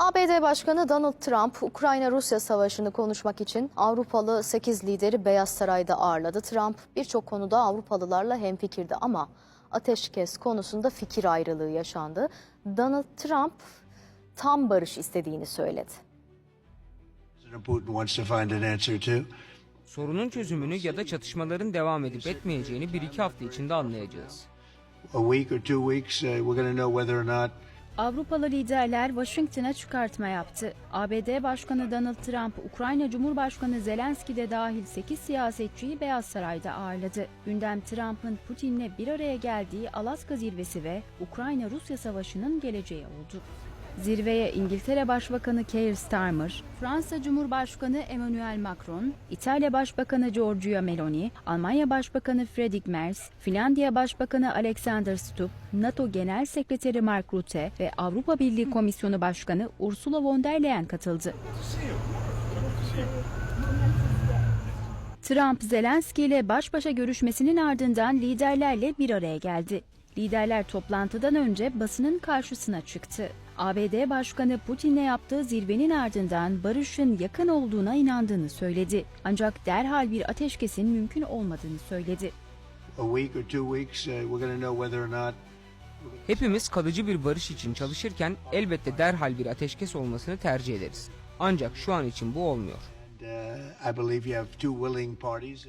ABD Başkanı Donald Trump, Ukrayna-Rusya savaşını konuşmak için Avrupalı 8 lideri Beyaz Saray'da ağırladı. Trump birçok konuda Avrupalılarla hemfikirdi ama ateşkes konusunda fikir ayrılığı yaşandı. Donald Trump tam barış istediğini söyledi. Sorunun çözümünü ya da çatışmaların devam edip etmeyeceğini bir iki hafta içinde anlayacağız. A week or two weeks, uh, we're going to know whether or not Avrupalı liderler Washington'a çıkartma yaptı. ABD Başkanı Donald Trump, Ukrayna Cumhurbaşkanı Zelenski de dahil 8 siyasetçiyi Beyaz Saray'da ağırladı. Gündem Trump'ın Putin'le bir araya geldiği Alaska zirvesi ve Ukrayna-Rusya savaşının geleceği oldu. Zirveye İngiltere Başbakanı Keir Starmer, Fransa Cumhurbaşkanı Emmanuel Macron, İtalya Başbakanı Giorgia Meloni, Almanya Başbakanı Friedrich Merz, Finlandiya Başbakanı Alexander Stubb, NATO Genel Sekreteri Mark Rutte ve Avrupa Birliği Komisyonu Başkanı Ursula von der Leyen katıldı. Trump, Zelenski ile baş başa görüşmesinin ardından liderlerle bir araya geldi. Liderler toplantıdan önce basının karşısına çıktı. ABD Başkanı Putin'le yaptığı zirvenin ardından barışın yakın olduğuna inandığını söyledi. Ancak derhal bir ateşkesin mümkün olmadığını söyledi. uh, Hepimiz kalıcı bir barış için çalışırken elbette derhal bir ateşkes olmasını tercih ederiz. Ancak şu an için bu olmuyor. Uh.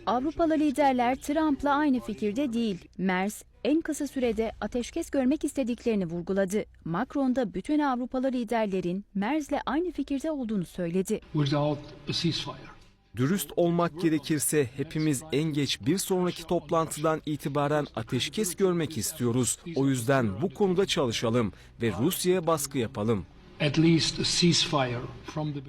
Avrupalı liderler Trump'la aynı fikirde değil. Merz en kısa sürede ateşkes görmek istediklerini vurguladı. Macron da bütün Avrupalı liderlerin Merz'le aynı fikirde olduğunu söyledi. Dürüst olmak gerekirse hepimiz en geç bir sonraki toplantıdan itibaren ateşkes görmek istiyoruz. O yüzden bu konuda çalışalım ve Rusya'ya baskı yapalım.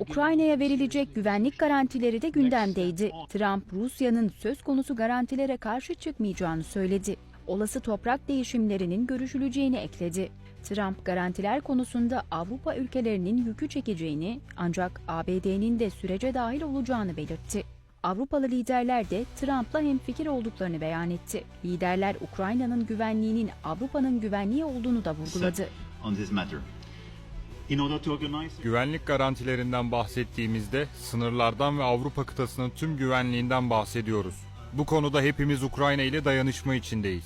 Ukrayna'ya verilecek güvenlik garantileri de gündemdeydi. Trump, Rusya'nın söz konusu garantilere karşı çıkmayacağını söyledi. Olası toprak değişimlerinin görüşüleceğini ekledi. Trump garantiler konusunda Avrupa ülkelerinin yükü çekeceğini ancak ABD'nin de sürece dahil olacağını belirtti. Avrupalı liderler de Trump'la hemfikir olduklarını beyan etti. Liderler Ukrayna'nın güvenliğinin Avrupa'nın güvenliği olduğunu da vurguladı. Güvenlik garantilerinden bahsettiğimizde sınırlardan ve Avrupa kıtasının tüm güvenliğinden bahsediyoruz. Bu konuda hepimiz Ukrayna ile dayanışma içindeyiz.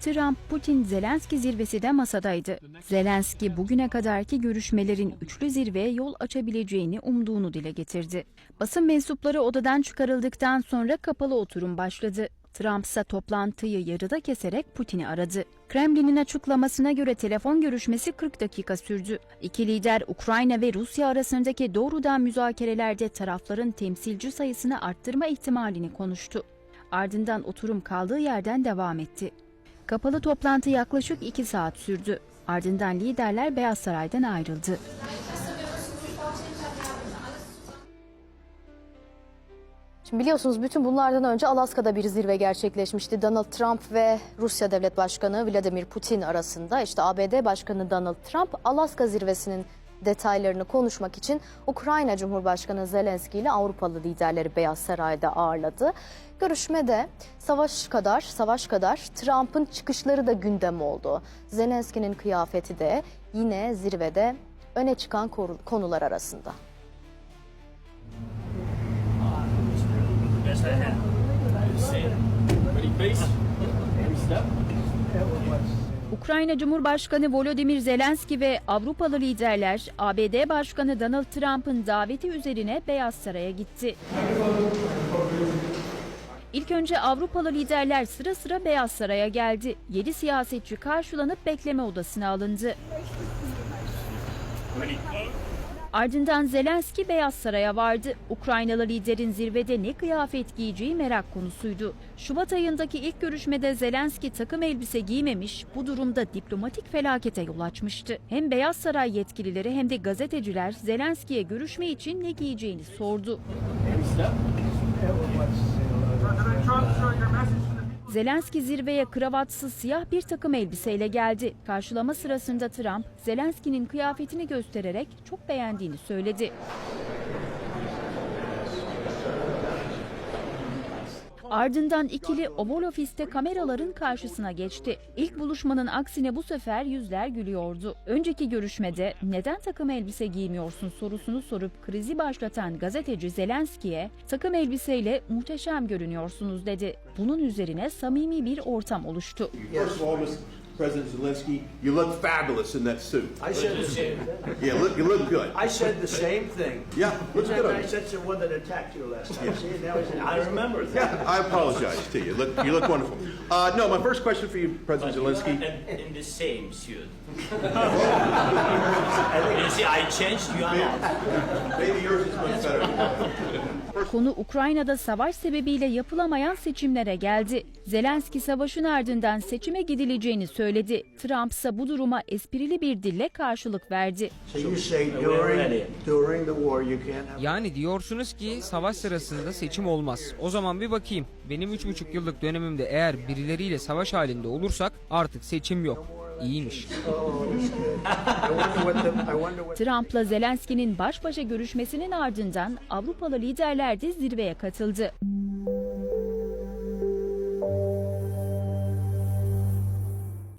Trump, Putin, Zelenski zirvesi de masadaydı. Zelenski bugüne kadarki görüşmelerin üçlü zirveye yol açabileceğini umduğunu dile getirdi. Basın mensupları odadan çıkarıldıktan sonra kapalı oturum başladı. Trump ise toplantıyı yarıda keserek Putin'i aradı. Kremlin'in açıklamasına göre telefon görüşmesi 40 dakika sürdü. İki lider Ukrayna ve Rusya arasındaki doğrudan müzakerelerde tarafların temsilci sayısını arttırma ihtimalini konuştu. Ardından oturum kaldığı yerden devam etti. Kapalı toplantı yaklaşık 2 saat sürdü. Ardından liderler Beyaz Saray'dan ayrıldı. Şimdi biliyorsunuz bütün bunlardan önce Alaska'da bir zirve gerçekleşmişti. Donald Trump ve Rusya Devlet Başkanı Vladimir Putin arasında. İşte ABD Başkanı Donald Trump Alaska zirvesinin detaylarını konuşmak için Ukrayna Cumhurbaşkanı Zelenski ile Avrupalı liderleri Beyaz Saray'da ağırladı. Görüşmede savaş kadar, savaş kadar Trump'ın çıkışları da gündem oldu. Zelenski'nin kıyafeti de yine zirvede öne çıkan konular arasında. Ukrayna Cumhurbaşkanı Volodymyr Zelenski ve Avrupalı liderler ABD Başkanı Donald Trump'ın daveti üzerine Beyaz Saray'a gitti. İlk önce Avrupalı liderler sıra sıra Beyaz Saray'a geldi. 7 siyasetçi karşılanıp bekleme odasına alındı. Ardından Zelenski Beyaz Saray'a vardı. Ukraynalı liderin zirvede ne kıyafet giyeceği merak konusuydu. Şubat ayındaki ilk görüşmede Zelenski takım elbise giymemiş, bu durumda diplomatik felakete yol açmıştı. Hem Beyaz Saray yetkilileri hem de gazeteciler Zelenski'ye görüşme için ne giyeceğini sordu. Zelenski zirveye kravatsız siyah bir takım elbiseyle geldi. Karşılama sırasında Trump, Zelenski'nin kıyafetini göstererek çok beğendiğini söyledi. Ardından ikili Oval Ofis'te kameraların karşısına geçti. İlk buluşmanın aksine bu sefer yüzler gülüyordu. Önceki görüşmede neden takım elbise giymiyorsun sorusunu sorup krizi başlatan gazeteci Zelenski'ye takım elbiseyle muhteşem görünüyorsunuz dedi. Bunun üzerine samimi bir ortam oluştu. President Zelensky, you look fabulous in that suit. I said the same thing. Yeah, look, you look good. I said the same thing. Yeah, looks good on I you. said the one that attacked you last time. See, now he's- I remember that. Yeah, I apologize to you. Look, you look wonderful. Uh, no, my first question for you, President Zelensky. And in the same suit. you see, I changed you not. Maybe yours is much better. Konu Ukrayna'da savaş sebebiyle yapılamayan seçimlere geldi. Zelenski savaşın ardından seçime gidileceğini söyledi. Trump ise bu duruma esprili bir dille karşılık verdi. Yani diyorsunuz ki savaş sırasında seçim olmaz. O zaman bir bakayım. Benim 3,5 yıllık dönemimde eğer birileriyle savaş halinde olursak artık seçim yok. İyiymiş. What... Trump'la Zelenski'nin baş başa görüşmesinin ardından Avrupalı liderler de zirveye katıldı.